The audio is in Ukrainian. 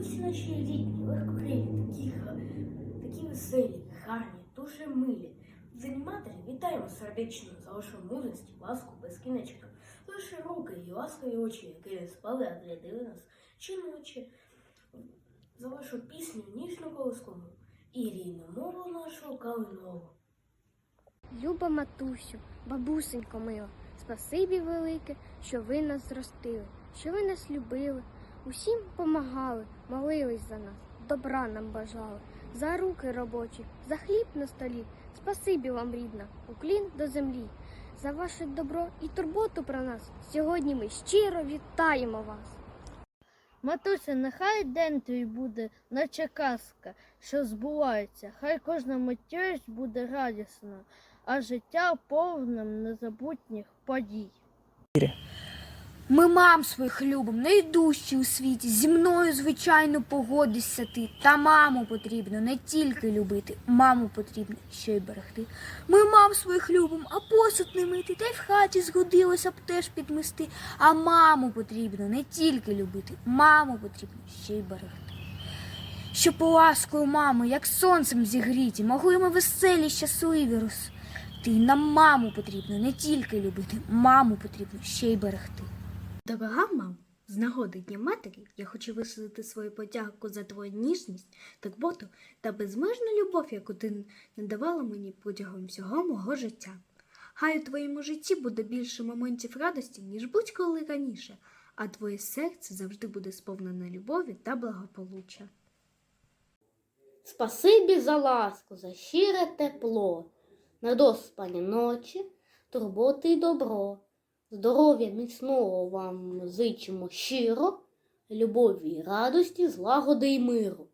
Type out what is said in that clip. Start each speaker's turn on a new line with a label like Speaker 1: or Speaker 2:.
Speaker 1: Матусі наші рідні, легкокрилі, такі, такі веселі, гарні, дуже милі. День вітаємо сердечно за вашу мудрість, ласку, безкінечка. Ваші руки і ласкові очі, які спали, а глядили нас щоночі. За вашу пісню ніжну колискову і рідну мову нашу калинову.
Speaker 2: Люба матусю, бабусенько мила, спасибі велике, що ви нас зростили, що ви нас любили, усім помагали, молились за нас, добра нам бажали, за руки робочі, за хліб на столі. Спасибі вам, рідна, уклін до землі. За ваше добро і турботу про нас. Сьогодні ми щиро вітаємо вас.
Speaker 3: Матуся, нехай день твій буде, наче казка, що збувається. Хай кожна миттєвість буде радісною, а життя повним незабутніх подій.
Speaker 4: Ми мам своїх любим, найдужчі у світі. Зі мною, звичайно, погодишся ти. Та маму потрібно не тільки любити, маму потрібно ще й берегти. Ми мам своїх любим, а посуд не мити, та й в хаті згодилося б теж підмести. А маму потрібно не тільки любити, маму потрібно ще й берегти. Щоб ласкою мами, як сонцем зігріті, могли ми веселі, щасливі рости. Нам маму потрібно не тільки любити, маму потрібно ще й берегти.
Speaker 5: Дорога мам, з нагоди Дня матері я хочу висловити свою подяку за твою ніжність, турботу та безмежну любов, яку ти надавала мені протягом всього мого життя. Хай у твоєму житті буде більше моментів радості, ніж будь-коли раніше, а твоє серце завжди буде сповнене любові та благополуччя.
Speaker 6: Спасибі за ласку, за щире тепло, недоспані ночі, турботи й добро. Здоров'я міцного вам зичимо щиро, любові й радості, злагоди й миру.